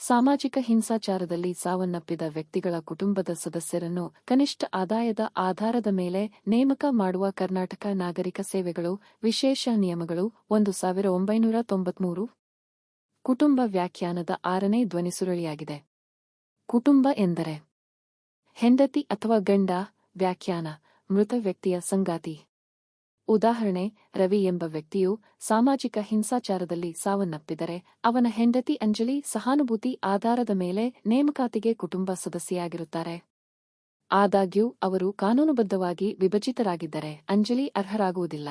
ಸಾಮಾಜಿಕ ಹಿಂಸಾಚಾರದಲ್ಲಿ ಸಾವನ್ನಪ್ಪಿದ ವ್ಯಕ್ತಿಗಳ ಕುಟುಂಬದ ಸದಸ್ಯರನ್ನು ಕನಿಷ್ಠ ಆದಾಯದ ಆಧಾರದ ಮೇಲೆ ನೇಮಕ ಮಾಡುವ ಕರ್ನಾಟಕ ನಾಗರಿಕ ಸೇವೆಗಳು, ವಿಶೇಷ ನಿಯಮಗಳು, ಒಂದು ಸಾವಿರ ಒಂಬೈನೂರ ತೊಂಬತ್ಮೂರು. ಕುಟುಂಬ ವ್ಯಾಖ್ಯಾನದ ಆರನೇ ಧ್ವನಿಸುರಳಿಯಾಗಿದೆ ಕುಟುಂಬ ಎಂದರೆ ಹೆಂಡತಿ ಅಥವಾ ಗಂಡ, ವ್ಯಾಖ್ಯಾನ, ಮೃತ ವ್ಯಕ್ತಿಯ ಸಂಗಾತಿ. ಉದಾಹರಣೆ, ರವಿ ಎಂಬ ವ್ಯಕ್ತಿಯು ಸಾಮಾಜಿಕ ಹಿಂಸಾಚಾರದಲ್ಲಿ ಸಾವನ್ನಪ್ಪಿದರೆ, ಅವನ ಹೆಂಡತಿ ಅಂಜಲಿ ಸಹಾನುಭೂತಿ ಆಧಾರದ ಮೇಲೆ ನೇಮಕಾತಿಗೆ ಕುಟುಂಬ ಸದಸ್ಯೆಯಾಗಿರುತ್ತಾರೆ. ಆದಾಗ್ಯೂ, ಅವರು ಕಾನೂನುಬದ್ಧವಾಗಿ ವಿಭಜಿತರಾಗಿದ್ದರೆ ಅಂಜಲಿ ಅರ್ಹರಾಗುವುದಿಲ್ಲ.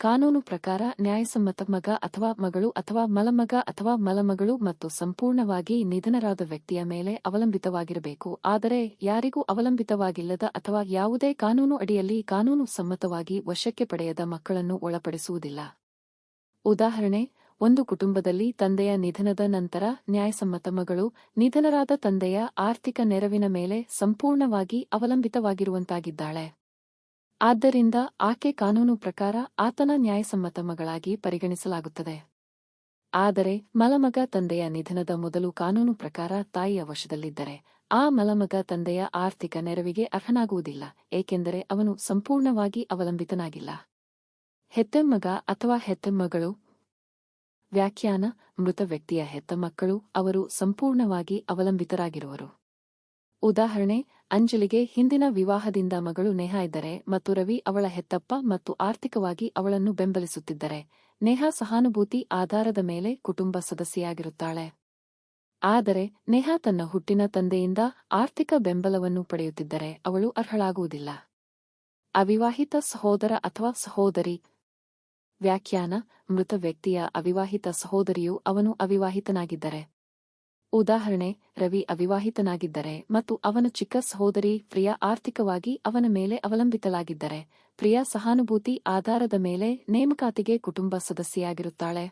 ಕಾನೂನು ಪ್ರಕಾರ ನ್ಯಾಯಸಮ್ಮತ ಮಗ ಅಥವಾ ಮಗಳು ಅಥವಾ ಮಲಮಗ ಅಥವಾ ಮಲಮಗಳು ಮತ್ತು ಸಂಪೂರ್ಣವಾಗಿ ನಿಧನರಾದ ವ್ಯಕ್ತಿಯ ಮೇಲೆ ಅವಲಂಬಿತವಾಗಿರಬೇಕು. ಆದರೆ ಯಾರಿಗೂ ಅವಲಂಬಿತವಾಗಿಲ್ಲದ ಅಥವಾ ಯಾವುದೇ ಕಾನೂನು ಅಡಿಯಲ್ಲಿ ಕಾನೂನು ಸಮ್ಮತವಾಗಿ ವಶಕ್ಕೆ ಪಡೆಯದ ಮಕ್ಕಳನ್ನು ಒಳಪಡಿಸುವುದಿಲ್ಲ. ಉದಾಹರಣೆ, ಒಂದು ಕುಟುಂಬದಲ್ಲಿ ತಂದೆಯ ನಿಧನದ ನಂತರ ನ್ಯಾಯಸಮ್ಮತ ಮಗಳು ನಿಧನರಾದ ತಂದೆಯ ಆರ್ಥಿಕ ನೆರವಿನ ಮೇಲೆ ಸಂಪೂರ್ಣವಾಗಿ ಅವಲಂಬಿತವಾಗಿರುವಂತಾಗಿದ್ದಾಳೆ. ಆದ್ದರಿಂದ ಆಕೆ ಕಾನೂನು ಪ್ರಕಾರ ಆತನ ನ್ಯಾಯಸಮ್ಮತ ಮಗಳಾಗಿ ಪರಿಗಣಿಸಲಾಗುತ್ತದೆ. ಆದರೆ ಮಲಮಗ ತಂದೆಯ ನಿಧನದ ಮೊದಲು ಕಾನೂನು ಪ್ರಕಾರ ತಾಯಿಯ ವಶದಲ್ಲಿದ್ದರೆ, ಆ ಮಲಮಗ ತಂದೆಯ ಆರ್ಥಿಕ ನೆರವಿಗೆ ಅರ್ಹನಾಗುವುದಿಲ್ಲ, ಏಕೆಂದರೆ ಅವನು ಸಂಪೂರ್ಣವಾಗಿ ಅವಲಂಬಿತನಾಗಿಲ್ಲ. ಹೆತ್ತೆಮ್ಮಗ ಅಥವಾ ಹೆತ್ತೆಮ್ಮಗಳು, ವ್ಯಾಖ್ಯಾನ, ಮೃತ ವ್ಯಕ್ತಿಯ ಹೆತ್ತ ಮಕ್ಕಳು ಅವರು ಸಂಪೂರ್ಣವಾಗಿ ಅವಲಂಬಿತರಾಗಿರುವರು. ಉದಾಹರಣೆ, ಅಂಜಲಿಗೆ ಹಿಂದಿನ ವಿವಾಹದಿಂದ ಮಗಳು ನೇಹಾ ಇದ್ದರೆ ಮತ್ತು ರವಿ ಅವಳ ಹೆತ್ತಪ್ಪ ಮತ್ತು ಆರ್ಥಿಕವಾಗಿ ಅವಳನ್ನು ಬೆಂಬಲಿಸುತ್ತಿದ್ದರೆ, ನೇಹಾ ಸಹಾನುಭೂತಿ ಆಧಾರದ ಮೇಲೆ ಕುಟುಂಬ ಸದಸ್ಯೆಯಾಗಿರುತ್ತಾಳೆ. ಆದರೆ, ನೇಹಾ ತನ್ನ ಹುಟ್ಟಿನ ತಂದೆಯಿಂದ ಆರ್ಥಿಕ ಬೆಂಬಲವನ್ನು ಪಡೆಯುತ್ತಿದ್ದರೆ ಅವಳು ಅರ್ಹಳಾಗುವುದಿಲ್ಲ. ಅವಿವಾಹಿತ ಸಹೋದರ ಅಥವಾ ಸಹೋದರಿ ವ್ಯಾಖ್ಯಾನ, ಮೃತ ವ್ಯಕ್ತಿಯ ಅವಿವಾಹಿತ ಸಹೋದರಿಯು ಅವನು ಅವಿವಾಹಿತನಾಗಿದ್ದರೆ. ಉದಾಹರಣೆ, ರವಿ ಅವಿವಾಹಿತನಾಗಿದ್ದರೆ ಮತ್ತು ಅವನ ಚಿಕ್ಕ ಸಹೋದರಿ ಪ್ರಿಯಾ ಆರ್ಥಿಕವಾಗಿ ಅವನ ಮೇಲೆ ಅವಲಂಬಿತಲಾಗಿದ್ದರೆ ಪ್ರಿಯಾ ಸಹಾನುಭೂತಿ ಆಧಾರದ ಮೇಲೆ ನೇಮಕಾತಿಗೆ ಕುಟುಂಬ ಸದಸ್ಯೆಯಾಗಿರುತ್ತಾಳೆ.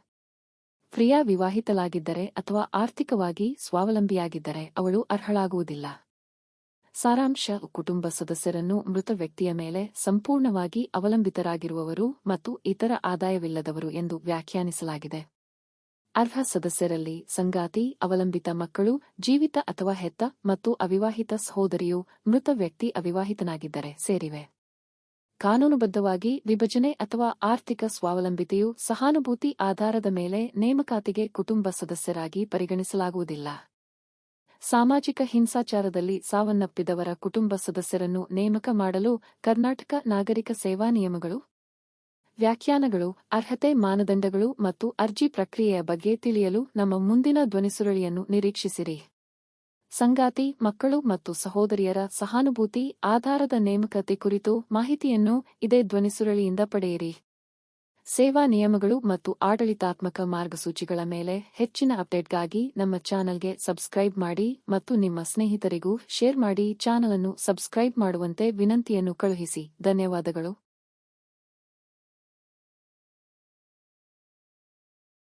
ಪ್ರಿಯಾ ವಿವಾಹಿತಲಾಗಿದ್ದರೆ ಅಥವಾ ಆರ್ಥಿಕವಾಗಿ ಸ್ವಾವಲಂಬಿಯಾಗಿದ್ದರೆ ಅವಳು ಅರ್ಹಳಾಗುವುದಿಲ್ಲ. ಸಾರಾಂಶ, ಕುಟುಂಬ ಸದಸ್ಯರನ್ನು ಮೃತ ವ್ಯಕ್ತಿಯ ಮೇಲೆ ಸಂಪೂರ್ಣವಾಗಿ ಅವಲಂಬಿತರಾಗಿರುವವರು ಮತ್ತು ಇತರ ಆದಾಯವಿಲ್ಲದವರು ಎಂದು ವ್ಯಾಖ್ಯಾನಿಸಲಾಗಿದೆ. ಅರ್ಹ ಸದಸ್ಯರಲ್ಲಿ ಸಂಗಾತಿ, ಅವಲಂಬಿತ ಮಕ್ಕಳು, ಜೀವಿತ ಅಥವಾ ಹೆತ್ತ ಮತ್ತು ಅವಿವಾಹಿತ ಸಹೋದರಿಯು ಮೃತ ವ್ಯಕ್ತಿ ಅವಿವಾಹಿತನಾಗಿದ್ದರೆ ಸೇರಿವೆ. ಕಾನೂನುಬದ್ಧವಾಗಿ ವಿಭಜನೆ ಅಥವಾ ಆರ್ಥಿಕ ಸ್ವಾವಲಂಬಿತೆಯು ಸಹಾನುಭೂತಿ ಆಧಾರದ ಮೇಲೆ ನೇಮಕಾತಿಗೆ ಕುಟುಂಬ ಸದಸ್ಯರಾಗಿ ಪರಿಗಣಿಸಲಾಗುವುದಿಲ್ಲ. ಸಾಮಾಜಿಕ ಹಿಂಸಾಚಾರದಲ್ಲಿ ಸಾವನ್ನಪ್ಪಿದವರ ಕುಟುಂಬ ಸದಸ್ಯರನ್ನು ನೇಮಕ ಮಾಡಲು ಕರ್ನಾಟಕ ನಾಗರಿಕ ಸೇವಾ ನಿಯಮಗಳು ವ್ಯಾಖ್ಯಾನಗಳು, ಅರ್ಹತೆ, ಮಾನದಂಡಗಳು ಮತ್ತು ಅರ್ಜಿ ಪ್ರಕ್ರಿಯೆಯ ಬಗ್ಗೆ ತಿಳಿಯಲು ನಮ್ಮ ಮುಂದಿನ ಧ್ವನಿಸುರಳಿಯನ್ನು ನಿರೀಕ್ಷಿಸಿರಿ. ಸಂಗಾತಿ, ಮಕ್ಕಳು ಮತ್ತು ಸಹೋದರಿಯರ ಸಹಾನುಭೂತಿ, ಆಧಾರದ ನೇಮಕತೆ ಕುರಿತು ಮಾಹಿತಿಯನ್ನು ಇದೇ ಧ್ವನಿಸುರಳಿಯಿಂದ ಪಡೆಯಿರಿ. ಸೇವಾ ನಿಯಮಗಳು ಮತ್ತು ಆಡಳಿತಾತ್ಮಕ ಮಾರ್ಗಸೂಚಿಗಳ ಮೇಲೆ ಹೆಚ್ಚಿನ ಅಪ್ಡೇಟ್ಗಾಗಿ ನಮ್ಮ ಚಾನಲ್ಗೆ ಸಬ್ಸ್ಕ್ರೈಬ್ ಮಾಡಿ ಮತ್ತು ನಿಮ್ಮ ಸ್ನೇಹಿತರಿಗೂ ಶೇರ್ ಮಾಡಿ ಚಾನಲ್ ಅನ್ನು ಸಬ್ಸ್ಕ್ರೈಬ್ ಮಾಡುವಂತೆ ವಿನಂತಿಯನ್ನು ಕಳುಹಿಸಿ. ಧನ್ಯವಾದಗಳು.